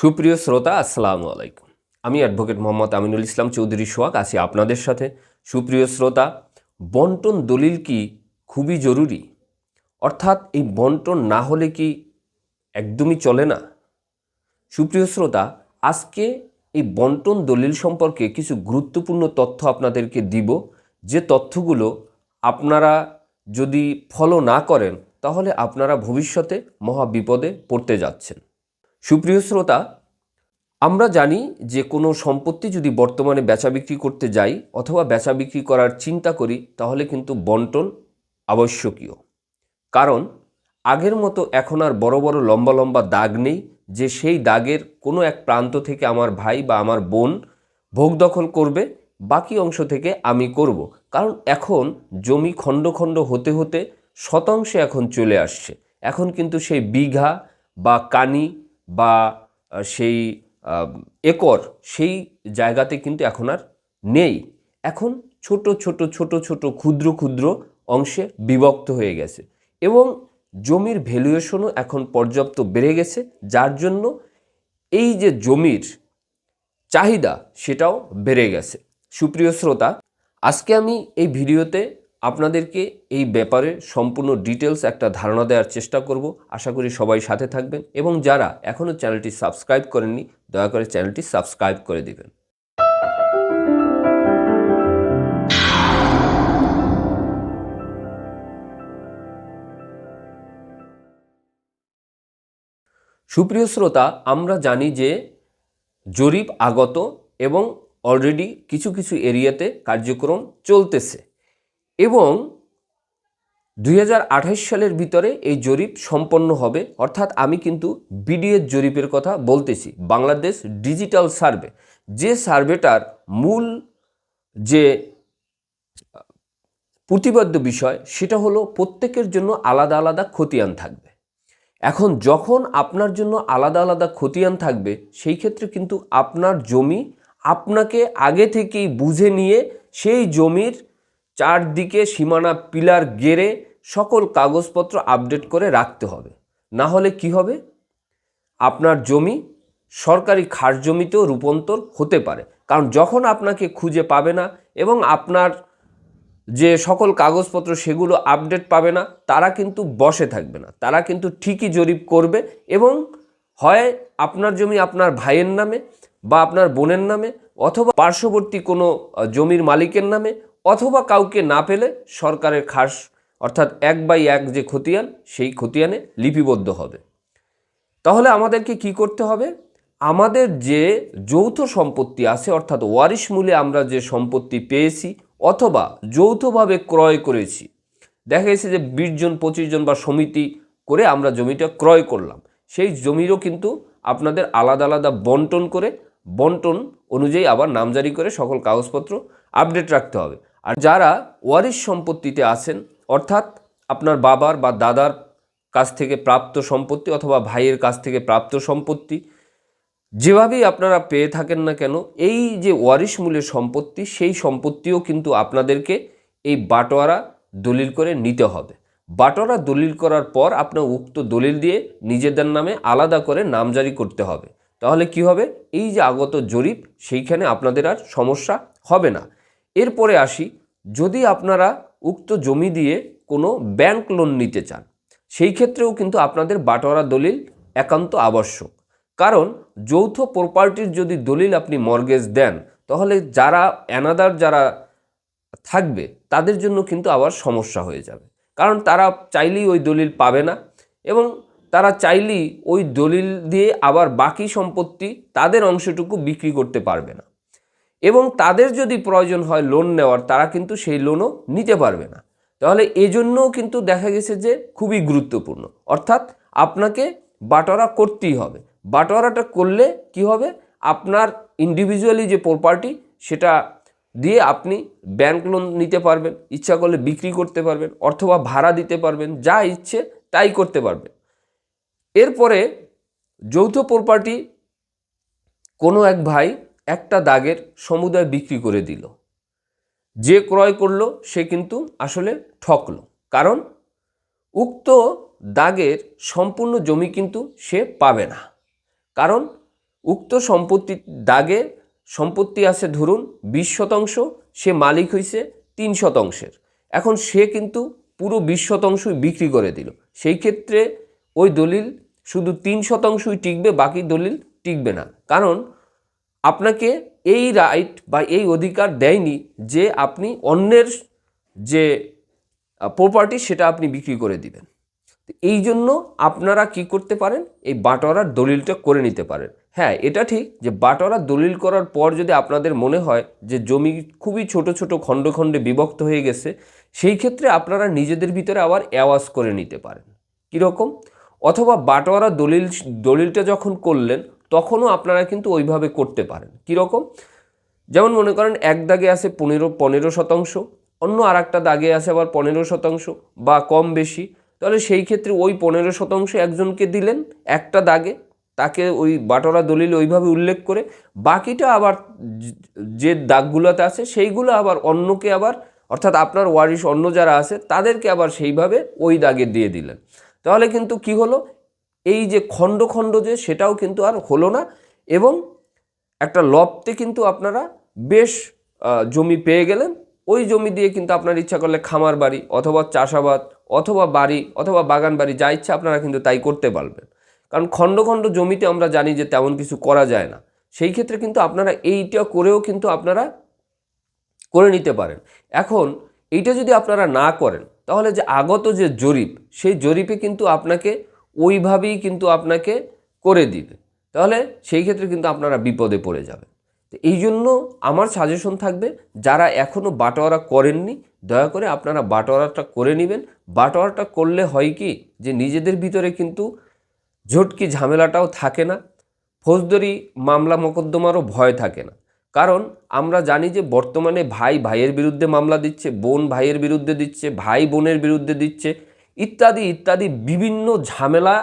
সুপ্রিয় শ্রোতা, আসসালামু আলাইকুম। আমি অ্যাডভোকেট মোহাম্মদ আমিনুল ইসলাম চৌধুরী সোহাগ, আছি আপনাদের সাথে। সুপ্রিয় শ্রোতা, বন্টন দলিল কি খুবই জরুরি? অর্থাৎ এই বন্টন না হলে কি একদমই চলে না? সুপ্রিয় শ্রোতা, আজকে এই বন্টন দলিল সম্পর্কে কিছু গুরুত্বপূর্ণ তথ্য আপনাদেরকে দিব। যে তথ্যগুলো আপনারা যদি ফলো না করেন, তাহলে আপনারা ভবিষ্যতে মহা বিপদে পড়তে যাচ্ছেন। সুপ্রিয় শ্রোতা, আমরা জানি যে কোনো সম্পত্তি যদি বর্তমানে বেচা বিক্রি করতে যাই অথবা বেচা বিক্রি করার চিন্তা করি, তাহলে কিন্তু বন্টন আবশ্যকীয়। কারণ, আগের মতো এখন আর বড় বড় লম্বা লম্বা দাগ নেই যে সেই দাগের কোনো এক প্রান্ত থেকে আমার ভাই বা আমার বোন ভোগ দখল করবে, বাকি অংশ থেকে আমি করব। কারণ এখন জমি খণ্ড খণ্ড হতে হতে শতাংশে এখন চলে আসছে। এখন কিন্তু সেই বিঘা বা কানি বা সেই একর সেই জায়গাতে কিন্তু এখন আর নেই। এখন ছোট ছোট ছোট ছোট, ক্ষুদ্র ক্ষুদ্র অংশে বিভক্ত হয়ে গেছে এবং জমির ভ্যালুয়েশনও এখন পর্যাপ্ত বেড়ে গেছে, যার জন্য এই যে জমির চাহিদা সেটাও বেড়ে গেছে। সুপ্রিয় শ্রোতা, আজকে আমি এই ভিডিওতে আপনাদেরকে এই ব্যাপারে সম্পূর্ণ ডিটেলস একটা ধারণা দেওয়ার চেষ্টা করব। আশা করি সবাই সাথে থাকবেন এবং যারা এখনও চ্যানেলটি সাবস্ক্রাইব করেননি, দয়া করে চ্যানেলটি সাবস্ক্রাইব করে দিবেন। সুপ্রিয় শ্রোতা, আমরা জানি যে জরিপ আগত এবং অলরেডি কিছু কিছু এরিয়াতে কার্যক্রম চলতেছে। এবং দুই সালের ভিতরে এই জরিপ সম্পন্ন হবে। অর্থাৎ আমি কিন্তু বিডিএর জরিপের কথা বলতেছি। Bangladesh digital survey. যে সার্ভেটার মূল যে প্রতিপাদ্য বিষয়, সেটা হলো প্রত্যেকের জন্য আলাদা আলাদা খতিয়ান থাকবে। এখন যখন আপনার জন্য আলাদা আলাদা খতিয়ান থাকবে, সেই ক্ষেত্রে কিন্তু আপনার জমি আপনাকে আগে থেকেই বুঝে নিয়ে সেই জমির চারদিকে সীমানা পিলার গেড়ে সকল কাগজপত্র আপডেট করে রাখতে হবে। না হলে কি হবে? আপনার জমি সরকারি খাস জমিতেও রূপান্তর হতে পারে। কারণ যখন আপনাকে খুঁজে পাবে না এবং আপনার যে সকল কাগজপত্র সেগুলো আপডেট পাবে না, তারা কিন্তু বসে থাকবে না। তারা কিন্তু ঠিকই জরিপ করবে এবং হয় আপনার জমি আপনার ভাইয়ের নামে বা আপনার বোনের নামে অথবা পার্শ্ববর্তী কোনো জমির মালিকের নামে অথবা কাউকে না পেলে সরকারের খাস, অর্থাৎ এক বাই এক যে খতিয়ান, সেই খতিয়ানে লিপিবদ্ধ হবে। তাহলে আমাদেরকে কি করতে হবে? আমাদের যে যৌথ সম্পত্তি আছে, অর্থাৎ ওয়ারিশ মূলে আমরা যে সম্পত্তি পেয়েছি অথবা যৌথভাবে ক্রয় করেছি, দেখা গেছে যে বিশ জন, পঁচিশ জন বা সমিতি করে আমরা জমিটা ক্রয় করলাম। সেই জমিরও কিন্তু আপনাদের আলাদা আলাদা বন্টন করে, বন্টন অনুযায়ী আবার নামজারি করে সকল কাগজপত্র আপডেট রাখতে হবে। আর যারা ওয়ারিশ সম্পত্তিতে আছেন, অর্থাৎ আপনার বাবার বা দাদার কাছ থেকে প্রাপ্ত সম্পত্তি অথবা ভাইয়ের কাছ থেকে প্রাপ্ত সম্পত্তি, যেভাবেই আপনারা পেয়ে থাকেন না কেন, এই যে ওয়ারিশ মূলের সম্পত্তি, সেই সম্পত্তিও কিন্তু আপনাদেরকে এই বাটোয়ারা দলিল করে নিতে হবে। বাটোয়ারা দলিল করার পর আপনার উক্ত দলিল দিয়ে নিজেদের নামে আলাদা করে নামজারি করতে হবে। তাহলে কি হবে? এই যে আগত জরিপ, সেইখানে আপনাদের আর সমস্যা হবে না। এরপরে আসি, যদি আপনারা উক্ত জমি দিয়ে কোনো ব্যাংক লোন নিতে চান, সেই ক্ষেত্রেও কিন্তু আপনাদের বাটোয়ারা দলিল একান্ত আবশ্যক। কারণ যৌথ প্রপার্টির যদি দলিল আপনি মর্গেজ দেন, তাহলে যারা অ্যানাদার যারা থাকবে, তাদের জন্য কিন্তু আবার সমস্যা হয়ে যাবে। কারণ তারা চাইলেই ওই দলিল পাবে না এবং তারা চাইলেই ওই দলিল দিয়ে আবার বাকি সম্পত্তি তাদের অংশটুকু বিক্রি করতে পারবে না। এবং তাদের যদি প্রয়োজন হয় লোন নেওয়ার, তারা কিন্তু সেই লোনও নিতে পারবে না। তাহলে এজন্যও কিন্তু দেখা গেছে যে খুবই গুরুত্বপূর্ণ। অর্থাৎ আপনাকে বাটোয়ারা করতেই হবে। বাটোয়ারাটা করলে কি হবে? আপনার ইন্ডিভিজুয়ালি যে প্রপার্টি সেটা দিয়ে আপনি ব্যাংক লোন নিতে পারবেন, ইচ্ছা করলে বিক্রি করতে পারবেন, অথবা ভাড়া দিতে পারবেন, যা ইচ্ছে তাই করতে পারবেন। এরপরে যৌথ প্রপার্টি কোনো এক ভাই একটা দাগের সমুদায় বিক্রি করে দিল। যে ক্রয় করল, সে কিন্তু আসলে ঠকলো। কারণ উক্ত দাগের সম্পূর্ণ জমি কিন্তু সে পাবে না। কারণ উক্ত সম্পত্তি, দাগে সম্পত্তি আছে ধরুন বিশ শতাংশ, সে মালিক হয়েছে তিন শতাংশের। এখন সে কিন্তু পুরো বিশ শতাংশই বিক্রি করে দিল। সেই ক্ষেত্রে ওই দলিল শুধু তিন শতাংশই টিকবে, বাকি দলিল টিকবে না। কারণ আপনাকে এই রাইট বা এই অধিকার দেয়নি যে আপনি অন্যের যে প্রপার্টি সেটা আপনি বিক্রি করে দিবেন। এই জন্য আপনারা কি করতে পারেন? এই বাটোয়ারার দলিলটা করে নিতে পারেন। হ্যাঁ এটা ঠিক যে বাটোয়ারার দলিল করার পর যদি আপনাদের মনে হয় যে জমি খুবই ছোট ছোট খণ্ড খণ্ডে বিভক্ত হয়ে গেছে, সেই ক্ষেত্রে আপনারা নিজেদের ভিতরে আবার অ্যাওয়াজ করে নিতে পারেন। কীরকম? অথবা বাটোয়ারা দলিল, দলিলটা যখন করলেন তখনও আপনারা কিন্তু ওইভাবে করতে পারেন। কীরকম? যেমন মনে করেন এক দাগে আছে পনেরো পনেরো শতাংশ, অন্য আর একটা দাগে আছে আবার পনেরো শতাংশ বা কম বেশি। তাহলে সেই ক্ষেত্রে ওই পনেরো শতাংশ একজনকে দিলেন একটা দাগে, তাকে ওই বাটরা দলিল ওইভাবে উল্লেখ করে, বাকিটা আবার যে- দাগগুলোতে আছে সেইগুলো আবার অন্যকে আবার, অর্থাৎ আপনার ওয়ারিশ অন্য যারা আছে তাদেরকে আবার সেইভাবে ওই দাগে দিয়ে দিলেন। তাহলে কিন্তু কি হলো? এই যে খণ্ড খণ্ড যে, সেটাও কিন্তু আর হলো না এবং একটা লপ্তে কিন্তু আপনারা বেশ জমি পেয়ে গেলেন। ওই জমি দিয়ে কিন্তু আপনার ইচ্ছা করলে খামার বাড়ি অথবা চাষাবাদ অথবা বাড়ি অথবা বাগান বাড়ি, যা ইচ্ছা আপনারা কিন্তু তাই করতে পারবেন। কারণ খণ্ড খণ্ড জমিতে আমরা জানি যে তেমন কিছু করা যায় না। সেই ক্ষেত্রে কিন্তু আপনারা এইটা করেও কিন্তু আপনারা করে নিতে পারেন। এখন এইটা যদি আপনারা না করেন, তাহলে যে আগত যে জরিপ, সেই জরিপে কিন্তু আপনাকে ওইভাবেই কিন্তু আপনাকে করে দিবে। তাহলে সেই ক্ষেত্রে কিন্তু আপনারা বিপদে পড়ে যাবেন। তো এই জন্য আমার সাজেশন থাকবে, যারা এখনও বাটোয়ারা করেননি, দয়া করে আপনারা বাটোয়ারাটা করে নেবেন। বাটোয়ারাটা করলে হয় কি, যে নিজেদের ভিতরে কিন্তু ঝটকি ঝামেলাটাও থাকে না, ফৌজদারি মামলা মোকদ্দমারও ভয় থাকে না। কারণ আমরা জানি যে বর্তমানে ভাই ভাইয়ের বিরুদ্ধে মামলা দিচ্ছে, বোন ভাইয়ের বিরুদ্ধে দিচ্ছে, ভাই বোনের বিরুদ্ধে দিচ্ছে। ইত্যাদি ইত্যাদি বিভিন্ন ঝামেলা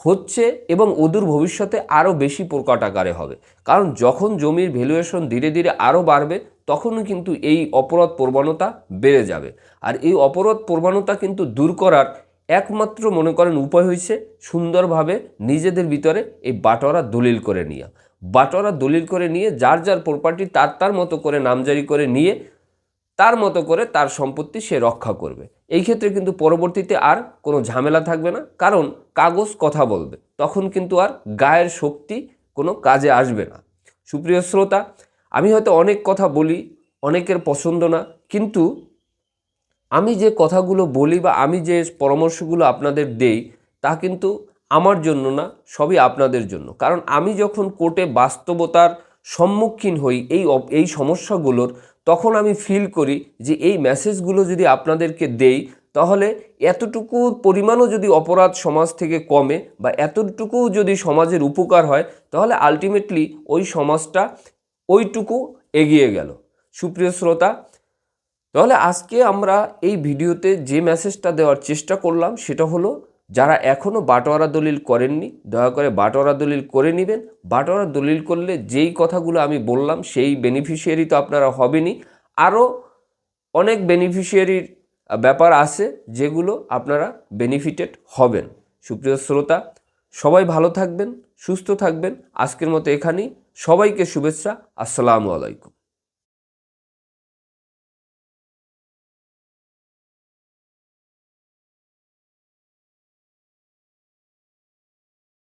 হচ্ছে এবং অদূর ভবিষ্যতে আরও বেশি প্রকট আকারে হবে। কারণ যখন জমির ভ্যালুয়েশন ধীরে ধীরে আরও বাড়বে তখনও কিন্তু এই অপরাধ প্রবণতা বেড়ে যাবে। আর এই অপরাধ প্রবণতা কিন্তু দূর করার একমাত্র মনে করেন উপায় হয়েছে সুন্দরভাবে নিজেদের ভিতরে এই বাটোয়ারা দলিল করে নিয়ে। বাটোয়ারা দলিল করে নিয়ে যার যার প্রপার্টি তার তার মতো করে নামজারি করে নিয়ে, তার মতো করে তার সম্পত্তি সে রক্ষা করবে। এই ক্ষেত্রে কিন্তু পরবর্তীতে আর কোনো ঝামেলা থাকবে না। কারণ কাগজ কথা বলবে, তখন কিন্তু আর গায়ের শক্তি কোনো কাজে আসবে না। সুপ্রিয় শ্রোতা, আমি হয়তো অনেক কথা বলি, অনেকের পছন্দ না, কিন্তু আমি যে কথাগুলো বলি বা আমি যে পরামর্শগুলো আপনাদের দেই, তা কিন্তু আমার জন্য না, সবই আপনাদের জন্য। কারণ আমি যখন কোর্টে বাস্তবতার সম্মুখীন হই, এই এই সমস্যাগুলোর তখন আমি ফিল করি যে এই মেসেজগুলো যদি আপনাদেরকে দেই, তাহলে এতটুকু পরিমাণও যদি অপরাধ সমাজ থেকে কমে বা এতটুকু যদি সমাজের উপকার হয়, তাহলে আলটিমেটলি ওই সমাজটা ওইটুকু এগিয়ে গেল। সুপ্রিয় শ্রোতা, তাহলে আজকে আমরা এই ভিডিওতে যে মেসেজটা দেওয়ার চেষ্টা করলাম, সেটা হলো যারা এখনও বাটোয়ারা দলিল করেননি, দয়া করে বাটোয়ারা দলিল করে নেবেন। বাটোয়ারা দলিল করলে যেই কথাগুলো আমি বললাম, সেই বেনিফিশিয়ারি তো আপনারা হবেনই। আরও অনেক বেনিফিশিয়ারির ব্যাপার আছে যেগুলো আপনারা বেনিফিটেড হবেন। সুপ্রিয় শ্রোতা, সবাই ভালো থাকবেন, সুস্থ থাকবেন। আজকের মতো এখানেই। সবাইকে শুভেচ্ছা। আসসালামু আলাইকুম।